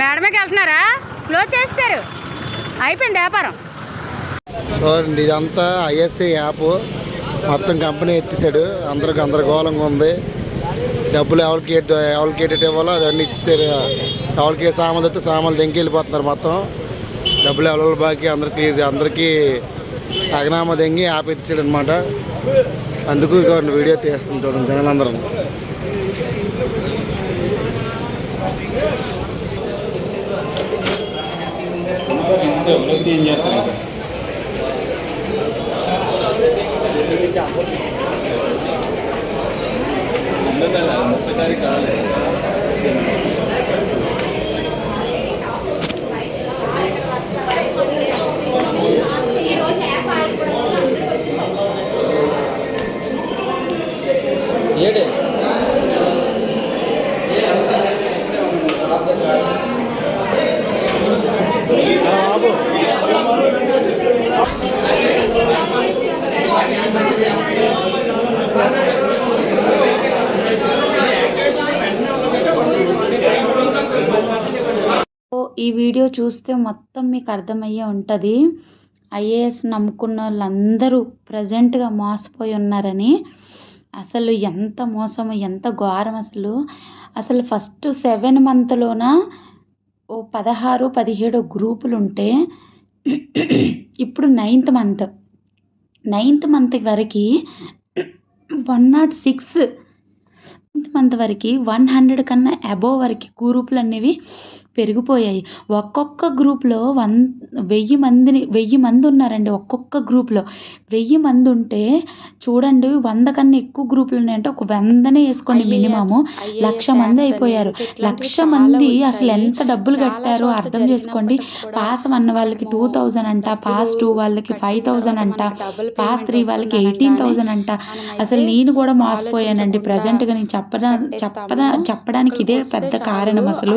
మేడమేకి వెళ్తున్నారా క్లోజ్ చేస్తారు అయిపోయింది వ్యాపారం. చూడండి ఇదంతా ఐఎస్ఐ యాప్. మొత్తం కంపెనీ ఎత్తేసాడు. అందరూ గందరగోళంగా ఉంది. డబ్బులు ఎవరికి ఎవరికి ఎట్టి ఇవ్వాలో అవన్నీ ఇచ్చేసారు. ఎవరికి ఏ సామాన్లు తట్టు సామాన్లు దెంకి వెళ్ళిపోతున్నారు మొత్తం. డబ్బులు ఎవరి బాకీ అందరికీ అందరికీ తగనామా దెంగి యాప్ ఎత్తిసాడు అనమాట అందుకు ఇక వీడియో తీస్తుంది చూడండి జనాలందరం. చేస్తాం ప్రతి ఏం చేస్తాం ముప్పై తారీఖు కాలేదు వీడియో చూస్తే మొత్తం మీకు అర్థమయ్యే ఉంటుంది. ఐఏఎస్ నమ్ముకున్న వాళ్ళందరూ ప్రజెంట్గా మోసపోయి ఉన్నారని. అసలు ఎంత మోసము ఎంత ఘోరం అసలు. అసలు ఫస్ట్ సెవెన్ మంత్లోన ఓ పదహారు పదిహేడు గ్రూపులు ఉంటే ఇప్పుడు నైన్త్ మంత్. నైన్త్ మంత్ వరకు one nought six ninth month వరకు వన్ హండ్రెడ్ కన్నా అబోవ్ వరకు గ్రూపులు అనేవి పెరిగిపోయాయి. ఒక్కొక్క గ్రూప్లో వన్ వెయ్యి మందిని వెయ్యి మంది ఉన్నారండి ఒక్కొక్క గ్రూప్లో వెయ్యి మంది ఉంటే చూడండి వంద కన్నా ఎక్కువ గ్రూపులు ఉన్నాయంటే ఒక వందనే వేసుకోండి మినిమము లక్ష మంది అయిపోయారు. లక్ష మంది అసలు ఎంత డబ్బులు కట్టారో అర్థం చేసుకోండి. పాస్ వన్ వాళ్ళకి టూ థౌజండ్ అంట పాస్ టూ వాళ్ళకి ఫైవ్ థౌజండ్ అంట పాస్ త్రీ వాళ్ళకి ఎయిటీన్ థౌజండ్ అంట. అసలు నేను కూడా మోసపోయానండి. ప్రజెంట్గా నేను చెప్పడా చెప్పదా చెప్పడానికి ఇదే పెద్ద కారణం అసలు.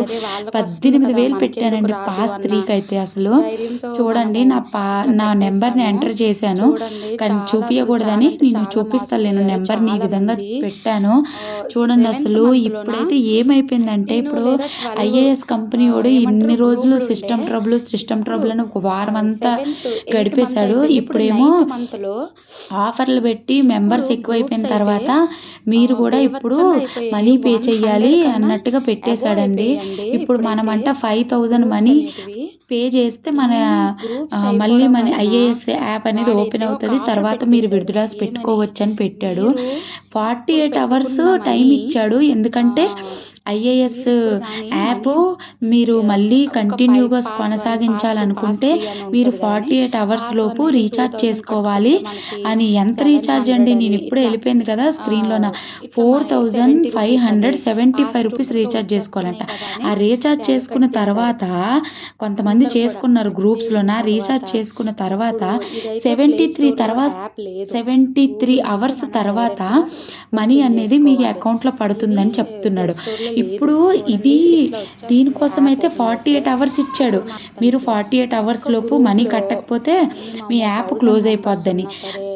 పద్దెనిమిది వేలు పెట్టానండి పాస్ త్రీకి అయితే అసలు. చూడండి నా పా నా నెంబర్ని ఎంటర్ చేశాను. కానీ చూపించకూడదని నేను చూపిస్తాను. నేను నెంబర్ని ఈ విధంగా పెట్టాను. చూడండి అసలు ఇప్పుడైతే ఏమైపోయిందంటే ఇప్పుడు ఐఏఎస్ కంపెనీ వాడు ఇన్ని రోజులు సిస్టమ్ ట్రబుల్ సిస్టమ్ ట్రబుల్ అని ఒక వారం అంతా గడిపేశాడు. ఇప్పుడేమో ఆఫర్లు పెట్టి మెంబర్స్ ఎక్కువైపోయిన తర్వాత మీరు కూడా ఇప్పుడు మనీ పే చెయ్యాలి అన్నట్టుగా పెట్టేశాడండి. ఇప్పుడు మనమంట ఫైవ్ థౌజండ్ మనీ పే చేస్తే మన ఆ, మళ్ళీ మన ఐఏఎస్ యాప్ అనేది ఓపెన్ అవుతుంది. తర్వాత మీరు విడుదలాస్ పెట్టుకోవచ్చు అని పెట్టాడు. ఫార్టీ ఎయిట్ అవర్స్ టైం ఇచ్చాడు. ఎందుకంటే ఐఏఎస్ యాప్ మీరు మళ్ళీ కంటిన్యూగా కొనసాగించాలనుకుంటే మీరు ఫార్టీ ఎయిట్ అవర్స్ లోపు రీఛార్జ్ చేసుకోవాలి. అని ఎంత రీఛార్జ్ అండి? నేను ఇప్పుడే వెళ్ళిపోయింది కదా స్క్రీన్లోన four thousand five hundred seventy five rupees recharge చేసుకోవాలంట. ఆ రీఛార్జ్ చేసుకున్న తర్వాత కొంతమంది చేసుకున్నారు గ్రూప్స్లోన రీఛార్జ్ చేసుకున్న తర్వాత సెవెంటీ త్రీ తర్వాత సెవెంటీ త్రీ అవర్స్ తర్వాత మనీ అనేది మీ అకౌంట్లో పడుతుందని చెప్తున్నాడు. ఇప్పుడు ఇది దీనికోసం అయితే ఫార్టీ ఎయిట్ అవర్స్ ఇచ్చాడు. మీరు ఫార్టీ ఎయిట్ అవర్స్ లోపు మనీ కట్టకపోతే మీ యాప్ క్లోజ్ అయిపోద్దని.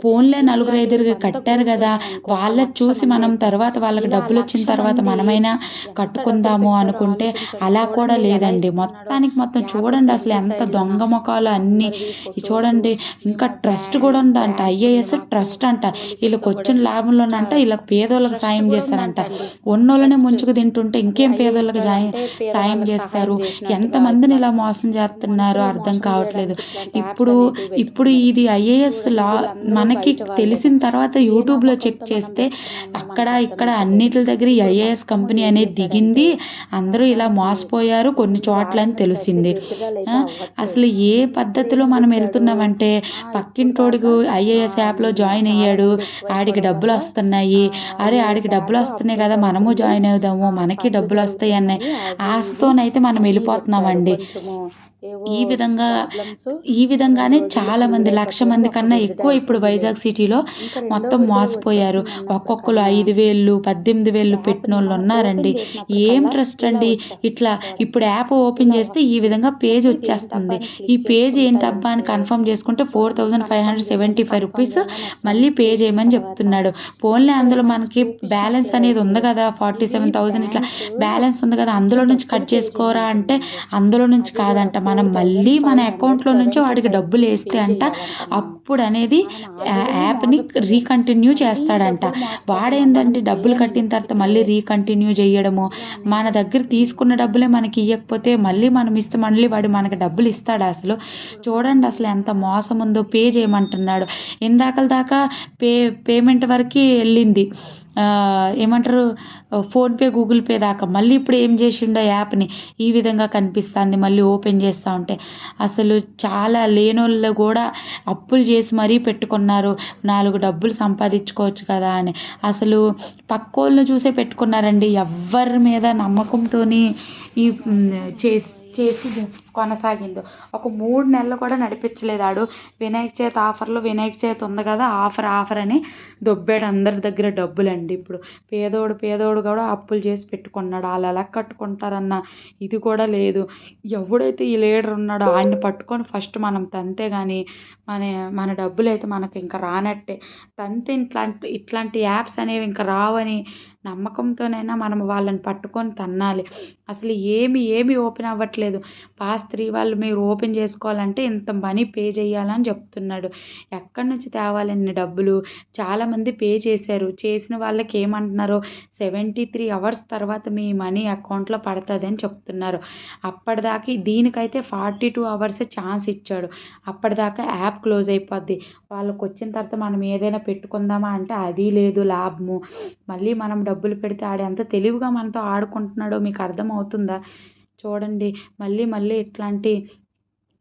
ఫోన్లే నలుగురు ఐదుగురు కట్టారు కదా వాళ్ళకి చూసి మనం తర్వాత వాళ్ళకి డబ్బులు వచ్చిన తర్వాత మనమైనా కట్టుకుందాము అనుకుంటే అలా కూడా లేదండి. మొత్తానికి మొత్తం చూడండి అసలు ఎంత దొంగ ముఖాలు అన్నీ. చూడండి ఇంకా ట్రస్ట్ కూడా ఉందంట. ఐఏఎస్ ట్రస్ట్ అంట. వీళ్ళకి వచ్చిన లాభంలోనంట వీళ్ళకి పేదోళ్ళకి సాయం చేస్తారంట. ఉన్నోళ్ళనే ముంచుకు తింటుంటే ఇంకేం జాయి సాయం చేస్తారు. ఎంతమందిని ఇలా మోసం చేస్తున్నారు? అర్థం కావట్లేదు. ఇప్పుడు ఇప్పుడు ఇది ఐఏఎస్ లా మనకి తెలిసిన తర్వాత యూట్యూబ్లో చెక్ చేస్తే అక్కడ ఇక్కడ అన్నిటి దగ్గర ఐఏఎస్ కంపెనీ అనేది దిగింది. అందరూ ఇలా మోసపోయారు. కొన్ని చోట్ల అని తెలిసింది. అసలు ఏ పద్ధతిలో మనం వెళ్తున్నామంటే పక్కింటోడికి ఐఏఎస్ యాప్లో జాయిన్ అయ్యాడు. ఆడికి డబ్బులు వస్తున్నాయి. అరే ఆడికి డబ్బులు వస్తున్నాయి కదా మనము జాయిన్ అవుదాము. మనకి డబ్బులు వస్తాయి అనే ఆశతోనైతే మనం వెళ్ళిపోతున్నామండి. ఈ విధంగా ఈ విధంగానే చాలా మంది లక్ష మంది కన్నా ఎక్కువ ఇప్పుడు వైజాగ్ సిటీలో మొత్తం మోసపోయారు. ఒక్కొక్కరు ఐదు వేలు పద్దెనిమిది వేలు పెట్టిన వాళ్ళు ఉన్నారండి. ఏం ట్రస్ట్ అండి? ఇట్లా ఇప్పుడు యాప్ ఓపెన్ చేస్తే ఈ విధంగా పేజ్ వచ్చేస్తుంది. ఈ పేజ్ ఏంటబ్బా అని కన్ఫర్మ్ చేసుకుంటే four thousand five hundred seventy five rupees మళ్ళీ పే చేయమని చెప్తున్నాడు. ఫోన్లే అందులో మనకి బ్యాలెన్స్ అనేది ఉంది కదా ఫార్టీ సెవెన్ థౌజండ్ ఇట్లా బ్యాలెన్స్ ఉంది కదా అందులో నుంచి కట్ చేసుకోరా అంటే అందులో నుంచి కాదంట. మనం మళ్ళీ మన అకౌంట్లో నుంచి వాడికి డబ్బులు వేస్తే అంట అప్పుడు అనేది యాప్ని రీకంటిన్యూ చేస్తాడంట. వాడేందంటే డబ్బులు కట్టిన తర్వాత మళ్ళీ రీకంటిన్యూ చేయడము. మన దగ్గర తీసుకున్న డబ్బులే మనకి ఇవ్వకపోతే మళ్ళీ మనం ఇస్తే మళ్ళీ వాడు మనకి డబ్బులు ఇస్తాడు అసలు? చూడండి అసలు ఎంత మోసం ఉందో పే చేయమంటున్నాడు. ఇందాకల దాకా పే పేమెంట్ వరకు వెళ్ళింది. ఏమంటారు ఫోన్పే గూగుల్ పే దాకా మళ్ళీ ఇప్పుడు ఏం చేసిండో యాప్ని ఈ విధంగా కనిపిస్తుంది మళ్ళీ ఓపెన్ చేస్తూ ఉంటే. అసలు చాలా లేనోళ్ళు కూడా అప్పులు చేసి మరీ పెట్టుకున్నారు. నాలుగు డబ్బులు సంపాదించుకోవచ్చు కదా అని. అసలు పక్కోళ్ళు చూసే పెట్టుకున్నారండి. ఎవ్వరి మీద నమ్మకంతో ఈ చేసి చేసి కొనసాగిందో. ఒక మూడు నెలలు కూడా నడిపించలేదు ఆడు. వినాయక చవితి ఆఫర్లో వినాయక చవితి ఉంది కదా ఆఫర్ ఆఫర్ అని దొబ్బాడు అందరి దగ్గర డబ్బులండి ఇప్పుడు. పేదోడు పేదోడు కూడా అప్పులు చేసి పెట్టుకున్నాడు. వాళ్ళు ఎలా కట్టుకుంటారన్న ఇది కూడా లేదు. ఎవడైతే ఈ లీడర్ ఉన్నాడో ఆయన్ని పట్టుకొని ఫస్ట్ మనం తంతే కానీ మన మన డబ్బులు అయితే మనకి ఇంకా రానట్టే. తంతే ఇట్లాంటి ఇట్లాంటి యాప్స్ అనేవి ఇంకా రావని నమ్మకంతోనైనా మనం వాళ్ళని పట్టుకొని తన్నాలి. అసలు ఏమి ఏమి ఓపెన్ అవ్వట్లేదు. పాస్ త్రీ వాళ్ళు మీరు ఓపెన్ చేసుకోవాలంటే ఇంత మనీ పే చేయాలని చెప్తున్నాడు. ఎక్కడి నుంచి తేవాలన్ని డబ్బులు? చాలామంది పే చేశారు. చేసిన వాళ్ళకి ఏమంటున్నారు? సెవెంటీ త్రీ అవర్స్ తర్వాత మీ మనీ అకౌంట్లో పడుతుంది అని చెప్తున్నారు. అప్పటిదాకా దీనికైతే ఫార్టీ టూ అవర్స్ ఛాన్స్ ఇచ్చాడు. అప్పటిదాకా యాప్ క్లోజ్ అయిపోద్ది. వాళ్ళకి వచ్చిన తర్వాత మనం ఏదైనా పెట్టుకుందామా అంటే అది లేదు లాభము. మళ్ళీ మనం డబ్బులు పెడితే ఆడు ఎంత తెలివిగా మనతో ఆడుకుంటున్నాడో మీకు అర్థమవుతుందా? చూడండి మళ్ళీ మళ్ళీ ఇట్లాంటి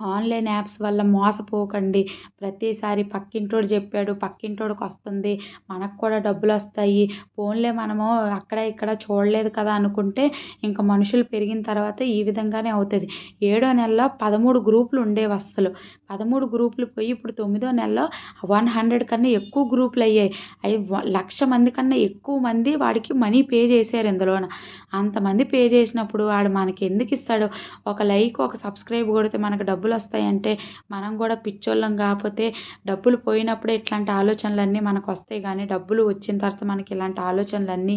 ఆన్లైన్ యాప్స్ వల్ల మోసపోకండి. ప్రతిసారి పక్కింటోడు చెప్పాడు పక్కింటోడికి వస్తుంది మనకు కూడా డబ్బులు వస్తాయి ఫోన్లే మనము అక్కడ ఇక్కడ చూడలేదు కదా అనుకుంటే ఇంకా మనుషులు పెరిగిన తర్వాత ఈ విధంగానే అవుతుంది. ఏడో నెలలో పదమూడు గ్రూపులు ఉండేవి అస్సలు. పదమూడు గ్రూపులు పోయి ఇప్పుడు తొమ్మిదో నెలలో వన్ హండ్రెడ్ కన్నా ఎక్కువ గ్రూపులు అయ్యాయి. అవి వ- లక్ష మంది కన్నా ఎక్కువ మంది వాడికి మనీ పే చేశారు ఇందులోన. అంతమంది పే చేసినప్పుడు వాడు మనకి ఎందుకు ఇస్తాడు ఒక లైక్ ఒక సబ్స్క్రైబ్ కొడితే మనకు డబ్బులు వస్తాయంటే మనం కూడా పిచ్చోళ్ళం కాకపోతే డబ్బులు పోయినప్పుడే ఇట్లాంటి ఆలోచనలన్నీ మనకు వస్తాయి కానీ డబ్బులు వచ్చిన తర్వాత మనకి ఇలాంటి ఆలోచనలన్నీ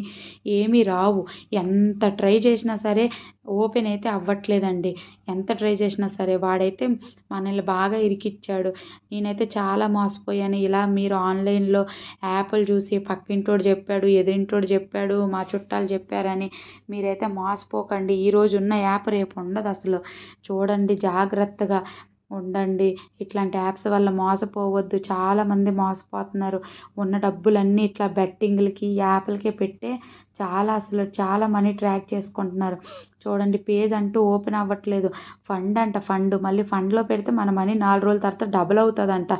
ఏమీ రావు. ఎంత ట్రై చేసినా సరే ఓపెన్ అయితే అవ్వట్లేదండి. ఎంత ట్రై చేసినా సరే వాడైతే మనల్ని బాగా ఇరికిచ్చాడు. నేనైతే చాలా మోసపోయాను. ఇలా మీరు ఆన్లైన్లో యాప్లు చూసి పక్కింటోడు చెప్పాడు ఎదురింటోడు చెప్పాడు మా చుట్టాలు చెప్పారని మీరైతే మోసపోకండి. ఈరోజు ఉన్న యాప్ రేపు ఉండదు అసలు. చూడండి జాగ్రత్తగా జాగ్రత్తగా ఉండండి. ఇట్లాంటి యాప్స్ వల్ల మోసపోవద్దు. చాలామంది మోసపోతున్నారు. ఉన్న డబ్బులన్నీ ఇట్లా బెట్టింగ్లకి యాప్లకే పెట్టే చాలా అసలు చాలా మనీ ట్రాక్ చేసుకుంటున్నారు. చూడండి పేజ్ అంటూ ఓపెన్ అవ్వట్లేదు. ఫండ్ అంట ఫండ్. మళ్ళీ ఫండ్లో పెడితే మన మనీ నాలుగు రోజుల తర్వాత డబుల్ అవుతుందంట.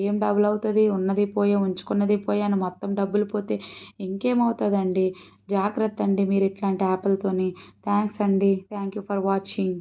ఏం డబుల్ అవుతుంది? ఉన్నది పోయే ఉంచుకున్నది పోయే అని మొత్తం డబ్బులు పోతే ఇంకేమవుతుందండి? జాగ్రత్త అండి మీరు ఇట్లాంటి యాప్లతోని. థ్యాంక్స్ అండి. Thank you for watching.